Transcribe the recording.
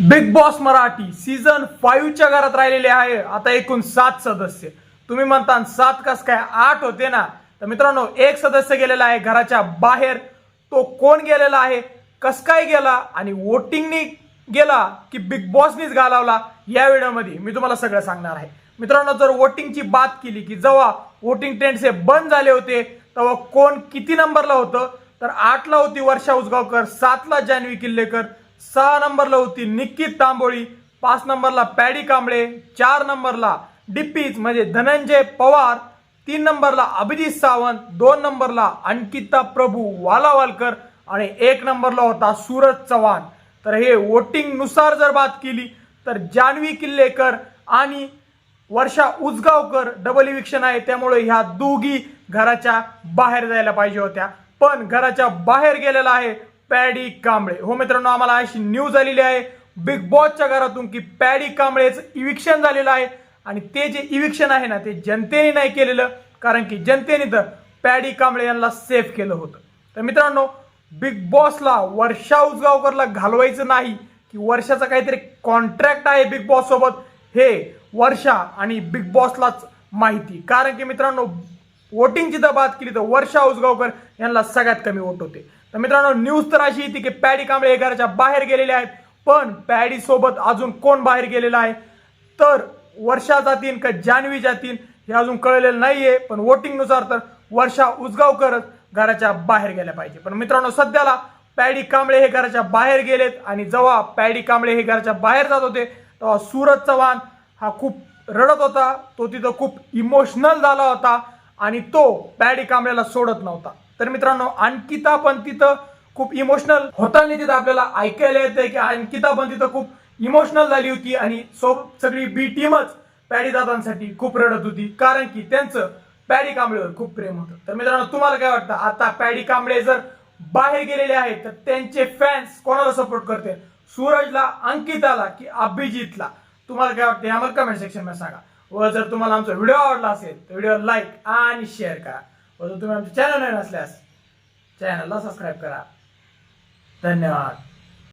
Big boss Marathi season फाईव्हच्या घरात राहिलेले आहे. आता एकूण सात सदस्य. तुम्ही म्हणता सात कस काय आठ होते ना? तर मित्रांनो एक सदस्य गेलेला आहे घराच्या बाहेर. तो कोण गेलेला आहे? कस काय गेला? आणि वोटिंगनी गेला की बिग बॉसनीच घालावला? या व्हिडिओमध्ये मी तुम्हाला सगळं सांगणार आहे. मित्रांनो जर वोटिंगची बात केली की जेव्हा वोटिंग टेंट्स हे बंद झाले होते तेव्हा कोण किती नंबरला होतं? तर आठला होती वर्षा उसगावकर सातला जान्हवी किल्लेकर. सहा नंबरला होती निक्की तांबोळी पाच नंबरला पॅडी कांबळे चार नंबरला डिप्पीज म्हणजे धनंजय पवार तीन नंबरला अभिजित सावंत दोन नंबरला अंकिता प्रभू वालावालकर आणि एक नंबरला होता सूरज चव्हाण. तर हे वोटिंगनुसार जर बात केली तर जान्हवी किल्लेकर आणि वर्षा उजगावकर डबल इव्हिक्शन आहे. त्यामुळे ह्या दोघी घराच्या बाहेर जायला पाहिजे होत्या. पण घराच्या बाहेर गेलेला आहे पॅडी कांबळे. हो मित्रांनो आम्हाला अशी न्यूज आलेली आहे. बिग बॉसच्या घरातून की पॅडी कांबळेचं इविक्शन झालेलं आहे. आणि ते जे इविक्शन आहे ना ते जनतेने नाही केलेलं. कारण की जनतेने तर पॅडी कांबळे यांना सेफ केलं होतं. तर मित्रांनो बिग बॉसला वर्षा उजगावकरला घालवायचं नाही की वर्षाचा काहीतरी कॉन्ट्रॅक्ट आहे बिग बॉस सोबत हे वर्षा आणि बिग बॉसलाच माहिती. कारण की मित्रांनो वोटिंगची जर बात केली तर वर्षा उजगावकर यांना सगळ्यात कमी वोट होते. तर मित्रांनो न्यूज तर अशी होती की पॅडी कांबळे हे घराच्या बाहेर गेलेले आहेत. पण पॅडी सोबत अजून कोण बाहेर गेलेला आहे? तर वर्षा जातीन का जान्हवी जातीन हे अजून कळलेलं नाहीये पण वोटिंगनुसार तर वर्षा उजगावकरच घराच्या बाहेर गेल्या पाहिजे. पण मित्रांनो सध्याला पॅडी कांबळे हे घराच्या बाहेर गेलेत आणि जेव्हा पॅडी कांबळे हे घराच्या बाहेर जात होते तेव्हा सूरज चव्हाण हा खूप रडत होता. तो तिथं खूप इमोशनल झाला होता आणि तो पॅडी कांबळेला सोडत नव्हता. तर मित्रांनो अंकिता पण तिथं खूप इमोशनल होताना तिथं आपल्याला ऐकायला येतंय की अंकिता पण तिथं खूप इमोशनल झाली होती आणि सोबत सगळी बी टीमच पॅडी दादांसाठी खूप रडत होती. कारण की त्यांचं पॅडी कांबळेवर खूप प्रेम होतं. तर मित्रांनो तुम्हाला काय वाटतं? आता पॅडी कांबळे जर बाहेर गेलेले आहेत तर त्यांचे फॅन्स कोणाला सपोर्ट करते सूरजला अंकिताला की अभिजितला? तुम्हाला काय वाटतं? यावर कमेंट सेक्शनमध्ये सांगा. व जर तुम्हाला आमचा व्हिडिओ आवडला असेल तर व्हिडिओ लाईक आणि शेअर करा. परंतु तुम्ही आमच्या चॅनल नवीन असल्यास चॅनलला सबस्क्राईब करा. धन्यवाद.